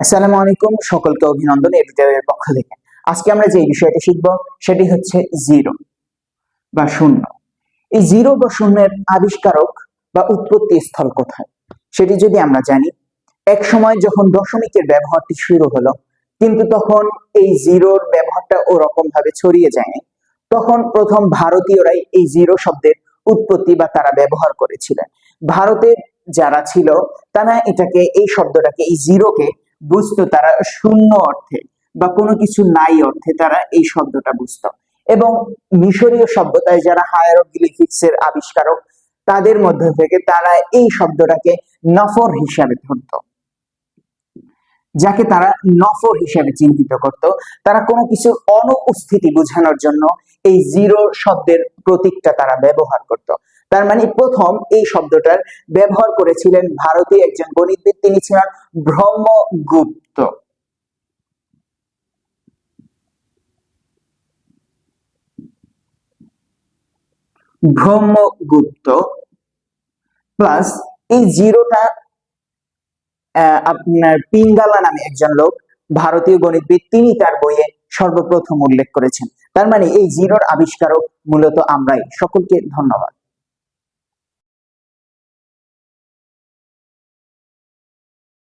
আসসালামু আলাইকুম, সকলকে অভিনন্দন এডিটরের পক্ষ থেকে। আজকে আমরা যে বিষয়টি শিখব, সেটি হচ্ছে জিরো বা শূন্য। এই জিরো বা শূন্যের আবিষ্কারক বা উৎপত্তি স্থল কোথায়? সেটি যদি আমরা জানি, এক সময় যখন দশমিকের ব্যবহারটি শুরু হলো, কিন্তু তখন এই জিরোর ব্যবহারটা ওরকম ভাবে ছড়িয়ে যায়নি, তখন প্রথম ভারতীয়রাই এই জিরো শব্দের উৎপত্তি বা তারা ব্যবহার করেছিলেন। ভারতের যারা ছিল, তারা এটাকে, এই শব্দটাকে, এই জিরোকে বুঝতো তারা শূন্য অর্থে বা কোনো কিছু নাই অর্থে তারা এই শব্দটা বুঝত। এবং মিশরীয় সভ্যতায় যারা হায়ারোগ্লিফিক্স এর আবিষ্কারক, তাদের মধ্যে থেকে তারা এই শব্দটাকে নফর হিসাবে ধরত। যাকে তারা নফর হিসেবে চিন্তিত করত, তারা কোনো কিছু অনুপস্থিতি বোঝানোর জন্য এই জিরো শব্দের প্রতীকটা তারা ব্যবহার করত। তার মানে প্রথম এই শব্দটার ব্যবহার করেছিলেন ভারতীয় একজন গণিতবিদ, তিনি ছিলেন ব্রহ্মগুপ্ত। ব্রহ্মগুপ্ত প্লাস এই জিরোটা আপনার পিঙ্গালা নামে একজন লোক, ভারতীয় গণিতবিদ, তিনি তার বইয়ে সর্বপ্রথম উল্লেখ করেছেন। তার মানে এই জিরোর আবিষ্কারক মূলত আমরাই। সকলকে ধন্যবাদ।